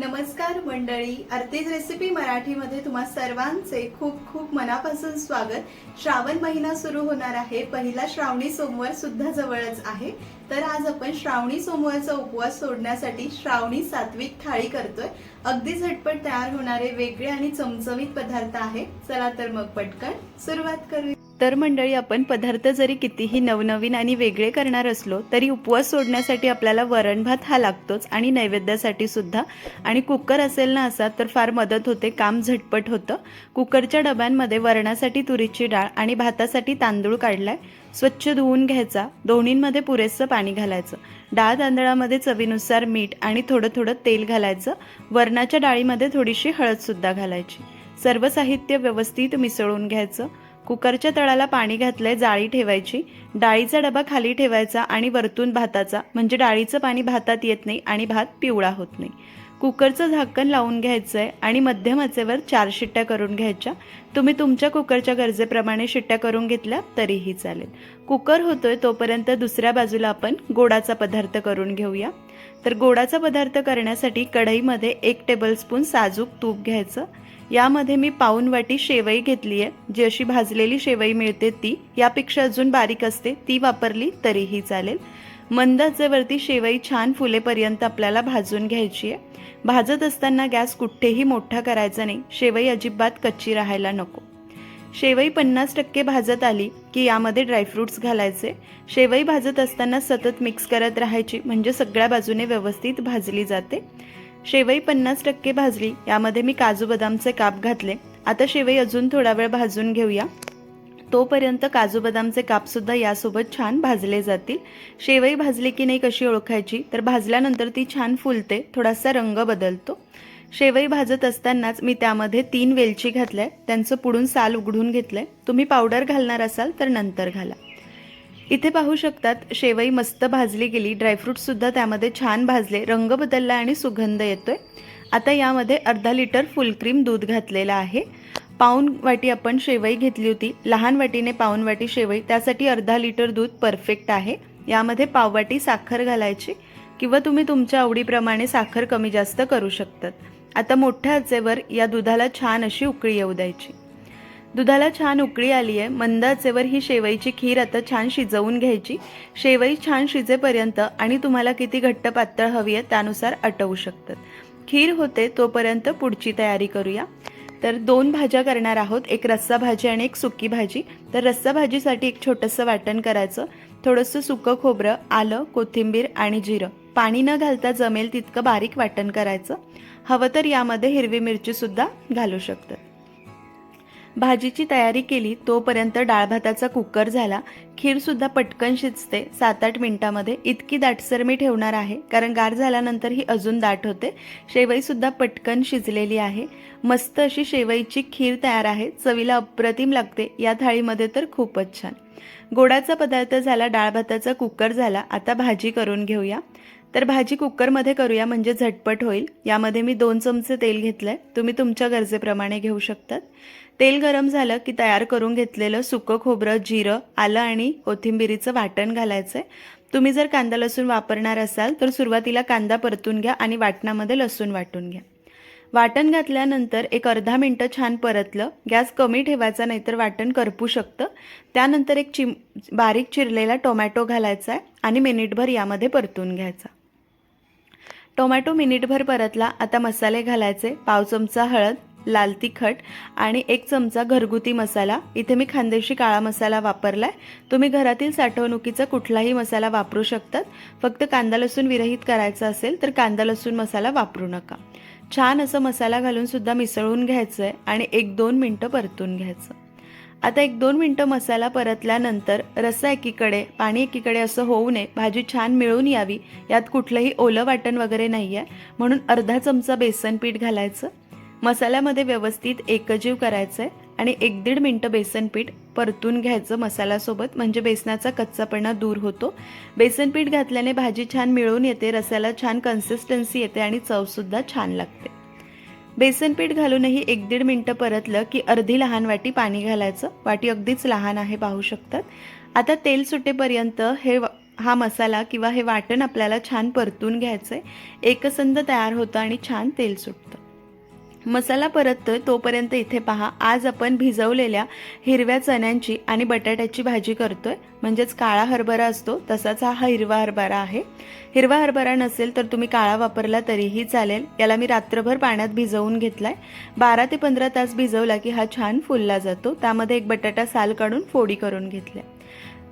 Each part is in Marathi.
नमस्कार मंडळी. अर्तेज रेसिपी मराठीमध्ये तुम्हा सर्वांचे खूप खूप मनापासून स्वागत. श्रावण महिना सुरू होणार आहे. पहिला श्रावणी सोमवार सुद्धा जवळच आहे. तर आज आपण श्रावणी सोमवारचा उपवास सोडण्यासाठी श्रावणी सात्विक थाळी करतोय. अगदी झटपट तयार होणारे वेगळे आणि चमचमीत पदार्थ आहे. चला तर मग पटकन सुरुवात करूया. तर मंडळी आपण पदार्थ जरी कितीही नवनवीन आणि वेगळे करणार असलो तरी उपवास सोडण्यासाठी आपल्याला वरण भात हा लागतोच आणि नैवेद्यासाठी सुद्धा. आणि कुकर असेल ना असा तर फार मदत होते काम झटपट होतं. कुकरच्या डब्यांमध्ये वरणासाठी तुरीची डाळ आणि भातासाठी तांदूळ काढलाय. स्वच्छ धुवून घ्यायचा. दोन्हींमध्ये पुरेसं पाणी घालायचं. डाळ तांदळामध्ये चवीनुसार मीठ आणि थोडं थोडं तेल घालायचं. वरणाच्या डाळीमध्ये थोडीशी हळदसुद्धा घालायची. सर्व साहित्य व्यवस्थित मिसळून घ्यायचं. कुकरच्या तळाला पाणी घातलंय जाळी ठेवायची. डाळीचा डबा खाली ठेवायचा आणि वरतून भाताचा. म्हणजे डाळीचं पाणी भातात येत नाही आणि भात पिवळा होत नाही. कुकरचं झाकण लावून घ्यायचं आहे आणि मध्यम आचेवर चार शिट्ट्या करून घ्यायच्या. तुम्ही तुमच्या कुकरच्या गरजेप्रमाणे शिट्ट्या करून घेतल्या तरीही चालेल. कुकर होतोय तोपर्यंत दुसऱ्या बाजूला आपण गोडाचा पदार्थ करून घेऊया. तर गोडाचा पदार्थ करण्यासाठी कढईमध्ये एक टेबलस्पून साजूक तूप घ्यायचं. यामध्ये मी पाऊन वाटी शेवई घेतली आहे जी अशी भाजलेली शेवई मिळते ती यापेक्षा अजून बारीक असते ती वापरली तरीही चालेल. मंद आचेवरती शेवई छान फुलेपर्यंत आपल्याला भाजून घ्यायची आहे भाजत असताना गॅस कुठेही मोठा करायचा नाही शेवई अजिबात कच्ची राहायला नको. शेवई पन्नास टक्के भाजत आली की यामध्ये ड्रायफ्रूट्स घालायचे. शेवई भाजत असताना सतत मिक्स करत राहायची म्हणजे सगळ्या बाजूने व्यवस्थित भाजली जाते. शेवई पन्नास टक्के भाजली यामध्ये मी काजू बदामचे काप घातले. आता शेवई अजून थोडा वेळ भाजून घेऊया. तोपर्यंत काजू बदामचे कापसुद्धा यासोबत छान भाजले जातील. शेवई भाजली की नाही कशी ओळखायची? तर भाजल्यानंतर ती छान फुलते थोडासा रंग बदलतो. शेवई भाजत असतानाच मी त्यामध्ये तीन वेलची घातल्या त्यांचं पुढून साल उघडून घेतलंय. तुम्ही पावडर घालणार असाल तर नंतर घाला. इथे पाहू शकतात शेवई मस्त भाजली गेली ड्रायफ्रूटसुद्धा त्यामध्ये छान भाजले रंग बदलला आणि सुगंध येतोय. आता यामध्ये अर्धा लिटर फुल क्रीम दूध घातलेलं आहे. पाऊन वाटी आपण शेवई घेतली होती. लहान वाटीने पाऊन वाटी शेवई त्यासाठी अर्धा लिटर दूध परफेक्ट आहे. यामध्ये पाववाटी साखर घालायची किंवा तुम्ही तुमच्या आवडीप्रमाणे साखर कमी जास्त करू शकतात. आता मोठ्या आचेवर या दुधाला छान अशी उकळी येऊ द्यायची. दुधाला छान उकळी आली आहे. मंद आचेवर ही शेवईची खीर आता छान शिजवून घ्यायची. शेवई छान शिजेपर्यंत आणि तुम्हाला किती घट्ट पातळ हवी आहे त्यानुसार अटवू शकतात. खीर होते तोपर्यंत पुढची तयारी करूया. तर दोन भाज्या करणार आहोत. एक रस्सा भाजी आणि एक सुकी भाजी. तर रस्सा भाजीसाठी एक छोटंसं वाटण करायचं. थोडंसं सुकं खोबरं आलं कोथिंबीर आणि जिरं. पाणी न घालता जमेल तितकं बारीक वाटण करायचं. हवं तर यामध्ये हिरवी मिरचीसुद्धा घालू शकतात. भाजीची तयारी केली तोपर्यंत डाळ भाताचा कुकर झाला. खीरसुद्धा पटकन शिजते. सात आठ मिनिटामध्ये इतकी दाटसर मी ठेवणार आहे कारण गार झाल्यानंतर ही अजून दाट होते. शेवईसुद्धा पटकन शिजलेली आहे. मस्त अशी शेवईची खीर तयार आहे. चवीला अप्रतिम लागते. या थाळीमध्ये तर खूपच छान. गोडाचा पदार्थ झाला डाळ भाताचा कुकर झाला. आता भाजी करून घेऊया. तर भाजी कुकरमध्ये करूया म्हणजे झटपट होईल. यामध्ये मी दोन चमचे तेल घेतलं आहे तुम्ही तुमच्या गरजेप्रमाणे घेऊ शकतात. तेल गरम झालं की तयार करून घेतलेलं सुकं खोबरं जिरं आलं आणि कोथिंबिरीचं वाटण घालायचं आहे तुम्ही जर कांदा लसूण वापरणार असाल तर सुरुवातीला कांदा परतून घ्या आणि वाटणामध्ये लसूण वाटून घ्या. वाटण घातल्यानंतर एक अर्धा मिनटं छान परतलं. गॅस कमी ठेवायचा नाहीतर वाटण करपू शकतं. त्यानंतर एक चिम बारीक चिरलेला टोमॅटो घालायचा आहे आणि मिनिटभर यामध्ये परतून घ्यायचा. टोमॅटो मिनिटभर परतला. आता मसाले घालायचे. पाव चमचा हळद लाल तिखट आणि एक चमचा घरगुती मसाला. इथे मी खानदेशी काळा मसाला वापरला आहे तुम्ही घरातील साठवणुकीचा कुठलाही मसाला वापरू शकतात. फक्त कांदा लसूण विरहित करायचा असेल तर कांदा लसूण मसाला वापरू नका. छान असं मसाला घालून सुद्धा मिसळून घ्यायचं आहे आणि एक दोन मिनटं परतून घ्यायचं. आता एक दोन मिनटं मसाला परतल्यानंतर रस्सा एकीकडे पाणी एकीकडे असं होऊ नये. भाजी छान मिळून यावी. यात कुठलंही ओलं वाटण वगैरे नाही आहे म्हणून अर्धा चमचा बेसन पीठ घालायचं. मसाल्यामध्ये व्यवस्थित एकजीव करायचं आहे आणि एक दीड मिनटं बेसन पीठ परतून घ्यायचं मसाल्यासोबत. म्हणजे बेसनाचा कच्चापणा दूर होतो. बेसन पीठ घातल्याने भाजी छान मिळून येते रस्याला छान कन्सिस्टन्सी येते आणि चवसुद्धा छान लागते. बेसन पीठ घालूनही एक दीड मिनटं परतलं की अर्धी लहान वाटी पाणी घालायचं. वाटी अगदीच लहान आहे पाहू शकतात. आता तेल सुटेपर्यंत हे हा मसाला किंवा हे वाटण आपल्याला छान परतून घ्यायचं आहे एकसंध तयार होतं आणि छान तेल सुटतं. मसाला परततोय तोपर्यंत इथे पहा आज आपण भिजवलेल्या हिरव्या चण्यांची आणि बटाट्याची भाजी करतोय. म्हणजेच काळा हरभरा असतो तसाच हा हिरवा हरभरा आहे. हिरवा हरभरा नसेल तर तुम्ही काळा वापरला तरीही चालेल. याला मी रात्रभर पाण्यात भिजवून घेतलाय. बारा ते पंधरा तास भिजवला की हा छान फुलला जातो. त्यामध्ये एक बटाटा साल काढून फोडी करून घेतल्या.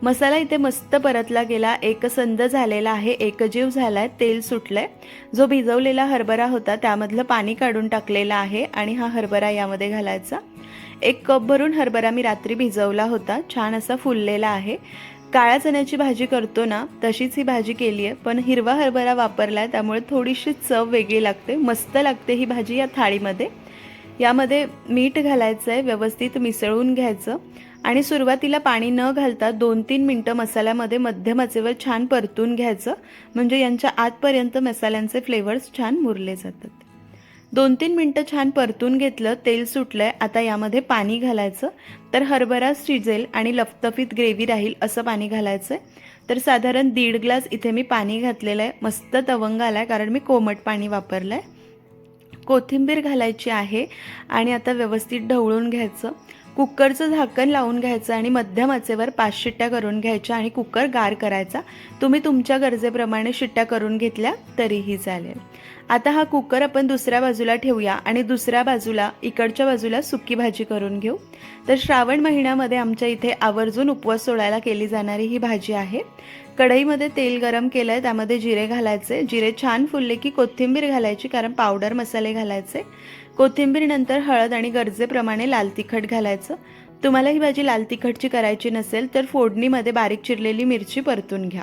मसाला इथे मस्त परतला गेला. एकसंध झालेला आहे एकजीव झालाय तेल सुटलंय. जो भिजवलेला हरभरा होता त्यामधलं पाणी काढून टाकलेलं आहे आणि हा हरभरा यामध्ये घालायचा. एक कप भरून हरभरा मी रात्री भिजवला होता. छान असा फुललेला आहे. काळ्या चण्याची भाजी करतो ना तशीच ही भाजी केली आहे. पण हिरवा हरभरा वापरला आहे त्यामुळे थोडीशी चव वेगळी लागते. मस्त लागते ही भाजी या थाळीमध्ये. यामध्ये मीठ घालायचं आहे व्यवस्थित मिसळून घ्यायचं. आणि सुरुवातीला पाणी न घालता दोन तीन मिनटं मसाल्यामध्ये मध्यम आचेवर छान परतून घ्यायचं. म्हणजे यांच्या आतपर्यंत मसाल्यांचे फ्लेवर्स छान मुरले जातात. दोन तीन मिनटं छान परतून घेतलं तेल सुटलंय आता यामध्ये पाणी घालायचं. तर हरभरा शिजेल आणि लफतफीत ग्रेव्ही राहील असं पाणी घालायचं आहे तर साधारण दीड ग्लास इथे मी पाणी घातलेलं आहे मस्त तवंग आला आहे कारण मी कोमट पाणी वापरलं आहे कोथिंबीर घालायची आहे आणि आता व्यवस्थित ढवळून घ्यायचं. कुकरचं झाकण लावून घ्यायचं आणि मध्यम आचेवर पाच शिट्ट्या करून घ्यायच्या आणि कुकर गार करायचा. तुम्ही तुमच्या गरजेप्रमाणे शिट्ट्या करून घेतल्या तरीही चालेल. आता हा कुकर आपण दुसऱ्या बाजूला ठेवूया आणि दुसऱ्या बाजूला इकडच्या बाजूला सुकी भाजी करून घेऊ. तर श्रावण महिन्यामध्ये आमच्या इथे आवर्जून उपवास सोडायला केली जाणारी ही भाजी आहे. कढईमध्ये तेल गरम केलं आहे त्यामध्ये जिरे घालायचे. जिरे छान फुलले की कोथिंबीर घालायची कारण पावडर मसाले घालायचे. कोथिंबीरनंतर हळद आणि गरजेप्रमाणे लाल तिखट घालायचं. तुम्हाला ही भाजी लाल तिखटची करायची नसेल तर फोडणीमध्ये बारीक चिरलेली मिरची परतून घ्या.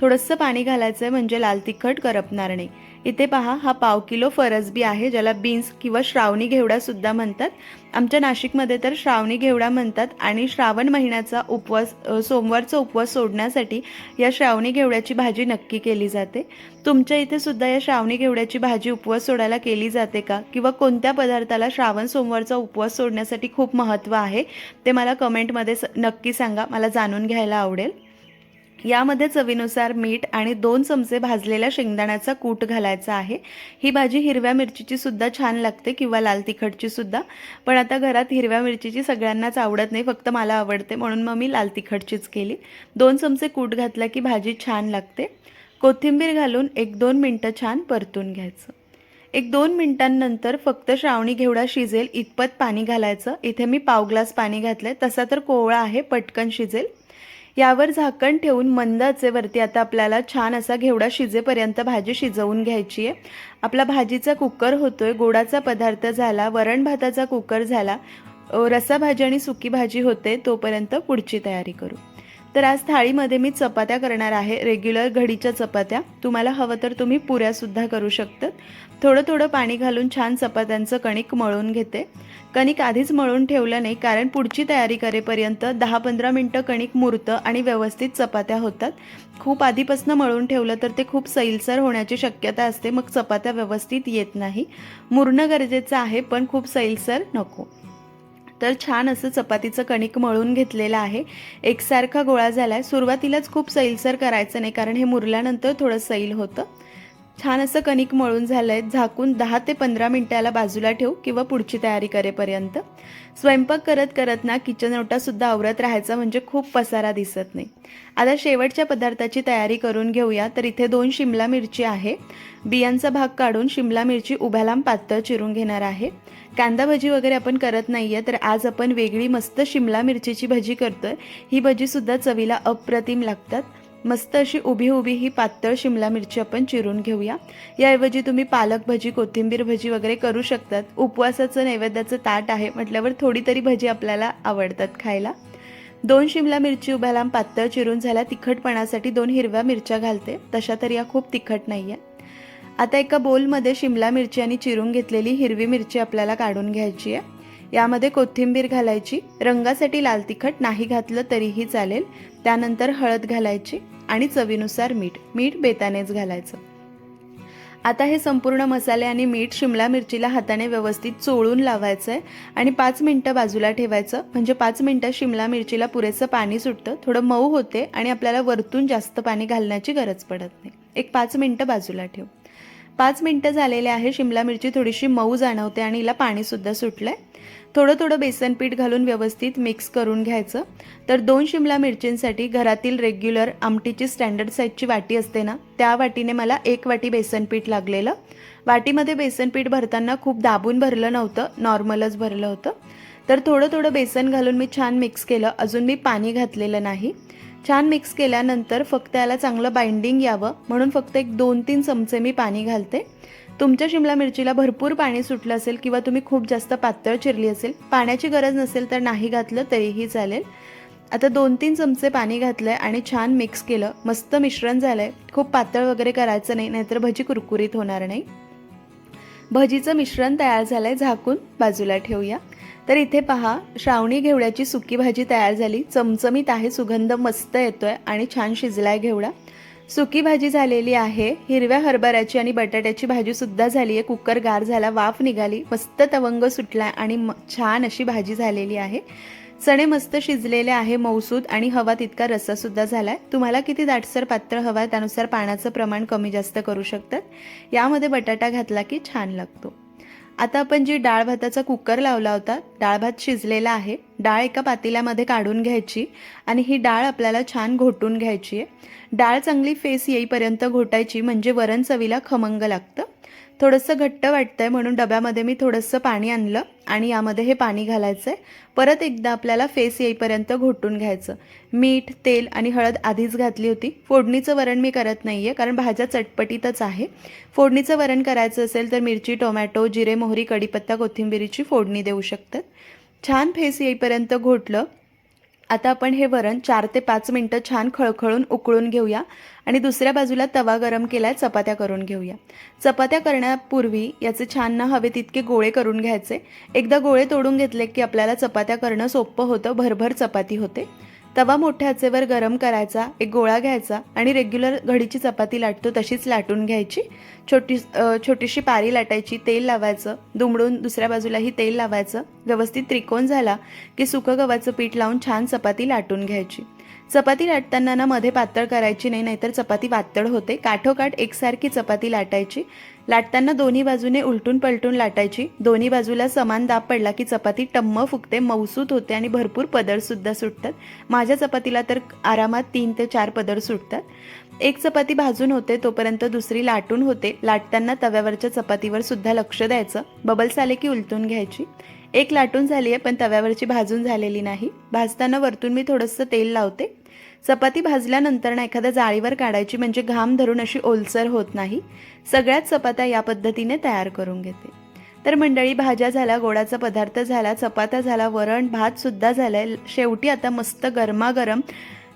थोडंसं पाणी घालायचं आहे म्हणजे लाल तिखट करपणार नाही. इथे पहा हा पाव किलो फरसबी आहे ज्याला बीन्स किंवा श्रावणी घेवडासुद्धा म्हणतात. आमच्या नाशिकमध्ये तर श्रावणी घेवडा म्हणतात आणि श्रावण महिन्याचा उपवास सोमवारचा उपवास सोडण्यासाठी या श्रावणी घेवड्याची भाजी नक्की केली जाते. तुमच्या इथे सुद्धा या श्रावणी घेवड्याची भाजी उपवास सोडायला केली जाते का? किंवा कोणत्या पदार्थाला श्रावण सोमवारचा उपवास सोडण्यासाठी खूप महत्त्व आहे? ते मला कमेंटमध्ये स- नक्की सांगा. मला जाणून घ्यायला आवडेल. यामध्ये चवीनुसार मीठ आणि दोन चमचे भाजलेल्या शेंगदाण्याचा कूट घालायचा आहे. ही भाजी हिरव्या मिरचीची सुद्धा छान लागते किंवा लाल तिखटची सुद्धा. पण आता घरात हिरव्या मिरचीची सगळ्यांनाच आवडत नाही फक्त मला आवडते. म्हणून मग मी लाल तिखटचीच केली. दोन चमचे कूट घातला की भाजी छान लागते. कोथिंबीर घालून एक दोन मिनटं छान परतून घ्यायचं. एक दोन मिनिटांनंतर फक्त श्रावणी घेवडा शिजेल इतपत पाणी घालायचं. इथे मी पाव ग्लास पाणी घातलंय. तसा तर कोवळा आहे पटकन शिजेल. यावर झाकण ठेवून मंद आचेवरती आता आपल्याला छान असा घेवडा शिजेपर्यंत भाजी शिजवून घ्यायची आहे. आपला भाजीचा कुकर होतोय गोडाचा पदार्थ झाला वरण भाताचा कुकर झाला रसाभाजी भाजी आणि सुकी भाजी होते तोपर्यंत पुढची तयारी करू. तर आज थाळीमध्ये मी चपात्या करणार आहे. रेग्युलर घडीच्या चपात्या. तुम्हाला हवं तर तुम्ही पुऱ्यासुद्धा करू शकतात. थोडं थोडं पाणी घालून छान चपात्यांचं कणिक मळून घेते. कणिक आधीच मळून ठेवलं नाही कारण पुढची तयारी करेपर्यंत दहा पंधरा मिनटं कणिक मुरतं आणि व्यवस्थित चपात्या होतात. खूप आधीपासून मळून ठेवलं तर ते खूप सैलसर होण्याची शक्यता असते मग चपात्या व्यवस्थित येत नाही. मुरणं गरजेचं आहे पण खूप सैलसर नको. तर छान असं चपातीचं कणिक मळून घेतलेलं आहे. एकसारखा गोळा झाला आहे सुरुवातीलाच खूप सैलसर करायचं नाही कारण हे मुरल्यानंतर थोडं सैल होतं. छान असं कणिक मळून झालं आहे झाकून दहा ते पंधरा मिनटाला बाजूला ठेवू किंवा पुढची तयारी करेपर्यंत. स्वयंपाक करत करत ना किचन ओटासुद्धा आवरत राहायचा म्हणजे खूप पसारा दिसत नाही. आता शेवटच्या पदार्थाची तयारी करून घेऊया. तर इथे दोन शिमला मिरची आहे. बियांचा भाग काढून शिमला मिरची उभ्या लांब पातळ चिरून घेणार आहे. कांदा भजी वगैरे आपण करत नाही आहे तर आज आपण वेगळी मस्त शिमला मिरचीची भजी करतोय. ही भजीसुद्धा चवीला अप्रतिम लागतात. मस्त अशी उभी उभी ही पातळ शिमला मिरची आपण चिरून घेऊया. याऐवजी तुम्ही पालक भजी कोथिंबीर भजी वगैरे करू शकतात. उपवासाचं नैवेद्याचं ताट आहे म्हटल्यावर थोडी तरी भजी आपल्याला आवडतात खायला. दोन शिमला मिरची उभ्या लांब पातळ चिरून झाल्या तिखटपणासाठी दोन हिरव्या मिरच्या घालते. तशा तरी या खूप तिखट नाही आहे आता एका बोलमध्ये शिमला मिरची आणि चिरून घेतलेली हिरवी मिरची आपल्याला काढून घ्यायची आहे. यामध्ये कोथिंबीर घालायची. रंगासाठी लाल तिखट नाही घातलं तरीही चालेल. त्यानंतर हळद घालायची. आणि चवीनुसार मीठ मीठ बेतानेच घालायचं. आता हे संपूर्ण मसाले आणि मीठ शिमला मिरचीला हाताने व्यवस्थित चोळून लावायचं आहे आणि पाच मिनटं बाजूला ठेवायचं. म्हणजे पाच मिनटं शिमला मिरचीला पुरेसं पाणी सुटतं थोडं मऊ होते आणि आपल्याला वरतून जास्त पाणी घालण्याची गरज पडत नाही. एक पाच मिनटं बाजूला ठेव. पाच मिनटं झालेले आहे शिमला मिरची थोडीशी मऊ जाणवते आणि हिला पाणीसुद्धा सुटलं आहे थोडं थोडं बेसन पीठ घालून व्यवस्थित मिक्स करून घ्यायचं. तर दोन शिमला मिरचींसाठी घरातील रेग्युलर आमटीची स्टँडर्ड साईजची वाटी असते ना त्या वाटीने मला एक वाटी बेसन पीठ लागलेलं. वाटीमध्ये बेसन पीठ भरताना खूप दाबून भरलं नव्हतं नॉर्मलच भरलं होतं. तर थोडं थोडं बेसन घालून मी छान मिक्स केलं अजून मी पाणी घातलेलं नाही. छान मिक्स केल्यानंतर फक्त याला चांगलं बाइंडिंग यावं म्हणून फक्त एक दोन तीन चमचे मी पाणी घालते. तुमच्या शिमला मिरचीला भरपूर पाणी सुटलं असेल किंवा तुम्ही खूप जास्त पातळ चिरली असेल पाण्याची गरज नसेल तर नाही घातलं तरीही चालेल. आता दोन तीन चमचे पाणी घातलं आहे आणि छान मिक्स केलं. मस्त मिश्रण झालं आहे खूप पातळ वगैरे करायचं नाही नाहीतर भजी कुरकुरीत होणार नाही. भजीचं मिश्रण तयार झालं आहे झाकून. बाजूला ठेवूया. तर इथे पहा श्रावणी घेवड्याची सुकी भाजी तयार झाली. चमचमीत आहे सुगंध मस्त येतोय आणि छान शिजलाय घेवडा. सुकी भाजी झालेली आहे. हिरव्या हरभऱ्याची आणि बटाट्याची भाजी सुद्धा झाली आहे कुकर गार झाला वाफ निघाली मस्त तवंग सुटला आणि म छान अशी भाजी झालेली आहे. चणे मस्त शिजलेले आहे मौसूद आणि हवा तितका रस्सासुद्धा झाला आहे तुम्हाला किती दाटसर पात्र हवा आहे त्यानुसार पाण्याचं प्रमाण कमी जास्त करू शकतात. यामध्ये बटाटा घातला की छान लागतो. आता आपण जी डाळ भाताचा कुकर लावला होता डाळ भात शिजलेला आहे. डाळ एका पातेल्यामध्ये काढून घ्यायची आणि ही डाळ आपल्याला छान घोटून घ्यायची आहे. डाळ चांगली फेस येईपर्यंत घोटायची म्हणजे वरण चवीला खमंग लागतं. थोडंसं घट्ट वाटतं आहे म्हणून डब्यामध्ये मी थोडंसं पाणी आणलं आणि यामध्ये हे पाणी घालायचं आहे परत एकदा आपल्याला फेस येईपर्यंत घोटून घ्यायचं. मीठ तेल आणि हळद आधीच घातली होती. फोडणीचं वरण मी करत नाही आहे कारण भाज्या चटपटीतच आहे. फोडणीचं वरण करायचं असेल तर मिरची टोमॅटो जिरे मोहरी कढीपत्ता कोथिंबिरीची फोडणी देऊ शकतात. छान फेस येईपर्यंत घोटलं. आता आपण हे वरण चार ते पाच मिनटं छान खळखळून उकळून घेऊया आणि दुसऱ्या बाजूला तवा गरम केला चपात्या करून घेऊया. चपात्या करण्यापूर्वी याचे छान ना हवे तितके गोळे करून घ्यायचे. एकदा गोळे तोडून घेतले की आपल्याला चपात्या करणं सोपं होतं भरभर चपाती होते. तवा मोठ्या आचेवर गरम करायचा एक गोळा घ्यायचा आणि रेग्युलर घडीची चपाती लाटतो तशीच लाटून घ्यायची. छोटी छोटीशी पारी लाटायची तेल लावायचं दुमडून दुसऱ्या बाजूलाही तेल लावायचं. व्यवस्थित त्रिकोण झाला की सुकं गव्हाचं पीठ लावून छान चपाती लाटून घ्यायची. चपाती लाटताना ना मध्ये पातळ करायची नाही नाहीतर चपाती पातळ होते. काठोकाठ एकसारखी चपाती लाटायची. लाटताना दोन्ही बाजूने उलटून पलटून लाटायची. दोन्ही बाजूला समान दाब पडला की चपाती टम्म फुगते मौसूत होते आणि भरपूर पदरसुद्धा सुटतात. माझ्या चपातीला तर आरामात तीन ते चार पदर सुटतात. एक चपाती भाजून होते तोपर्यंत दुसरी लाटून होते. लाटताना तव्यावरच्या चपातीवर सुद्धा लक्ष द्यायचं. बबल्स आले की उलटून घ्यायची. एक लाटून झाली आहे पण तव्यावरची भाजून झालेली नाही. भाजताना वरतून मी थोडंसं तेल लावते. चपाती भाजल्यानंतर ना एखाद्या जाळीवर काढायची म्हणजे घाम धरून अशी ओलसर होत नाही. सगळ्याच चपात्या या पद्धतीने तयार करून घेते. तर मंडळी भाज्या झाल्या गोडाचा पदार्थ झाला चपात्या झाला वरण भात सुद्धा झालाय. शेवटी आता मस्त गरमागरम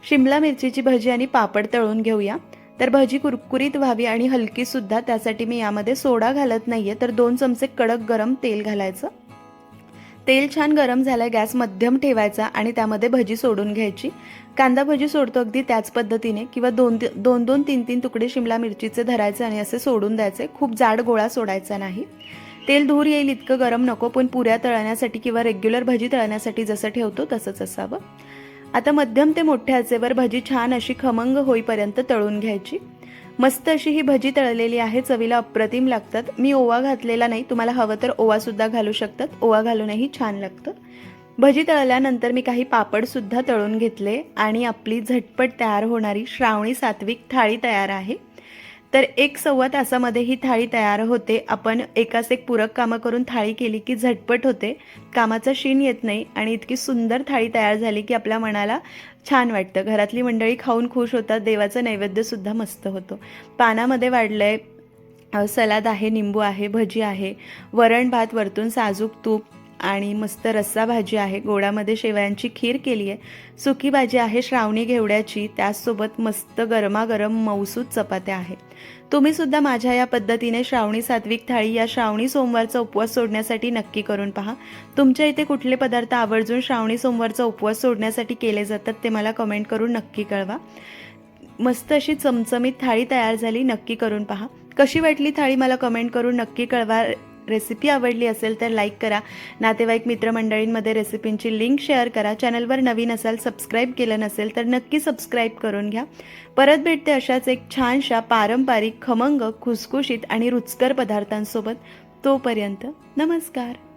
शिमला मिरचीची भजी आणि पापड तळून घेऊया. तर भजी कुरकुरीत व्हावी आणि हलकी सुद्धा त्यासाठी मी यामध्ये सोडा घालत नाहीये. तर दोन चमचे कडक गरम तेल घालायचं. तेल छान गरम झालं गॅस मध्यम ठेवायचा आणि त्यामध्ये भजी सोडून घ्यायची. कांदा भजी सोडतो अगदी त्याच पद्धतीने किंवा दोन दोन दोन तीन तीन तुकडे शिमला मिरचीचे धरायचे आणि असे सोडून द्यायचे. खूप जाड गोळा सोडायचा नाही. तेल धूर येईल इतकं गरम नको पण पुऱ्या तळण्यासाठी किंवा रेग्युलर भजी तळण्यासाठी जसं ठेवतो तसंच असावं. आता मध्यम ते मोठ्या आचेवर भजी छान अशी खमंग होईपर्यंत तळून घ्यायची. मस्त अशी ही भजी तळलेली आहे चवीला अप्रतिम लागतात. मी ओवा घातलेला नाही तुम्हाला हवं तर ओवासुद्धा घालू शकतात. ओवा घालूनही छान लागतं. भजी तळल्यानंतर मी काही पापडसुद्धा तळून घेतले आणि आपली झटपट तयार होणारी श्रावणी सात्विक थाळी तयार आहे. तर एक सव्वा तासामध्ये ही थाळी तयार होते. आपण एकाच एक पूरक कामं करून थाळी केली की झटपट होते. कामाचा शीण येत नाही आणि इतकी सुंदर थाळी तयार झाली की आपल्या मनाला छान वाटतं. घरातली मंडळी खाऊन खुश होतात. देवाचं नैवेद्यसुद्धा मस्त होतो. पानामध्ये वाढलंय आहे सलाद आहे निंबू आहे भजी आहे. वरण भात वरतून साजूक तूप आणि मस्त रस्सा भाजी आहे. गोडामध्ये शेवयांची खीर केली आहे सुकी भाजी आहे श्रावणी घेवड्याची. त्याचसोबत मस्त गरमागरम मौसूद चपात्या आहेत. तुम्हीसुद्धा माझ्या या पद्धतीने श्रावणी सात्विक थाळी या श्रावणी सोमवारचा उपवास सोडण्यासाठी नक्की करून पहा. तुमच्या इथे कुठले पदार्थ आवर्जून श्रावणी सोमवारचा उपवास सोडण्यासाठी केले जातात ते मला कमेंट करून नक्की कळवा. मस्त अशी चमचमीत थाळी तयार झाली नक्की करून पहा. कशी वाटली थाळी मला कमेंट करून नक्की कळवा. रेसिपी आवडली असेल तर लाईक करा. नातेवाईक मित्रमंडळींमध्ये रेसिपींची लिंक शेअर करा. चॅनलवर नवीन असाल सबस्क्राईब केलं नसेल तर नक्की सबस्क्राईब करून घ्या. परत भेटते अशाच एक छानशा पारंपरिक खमंग खुसखुशीत आणि रुचकर पदार्थांसोबत. तोपर्यंत नमस्कार.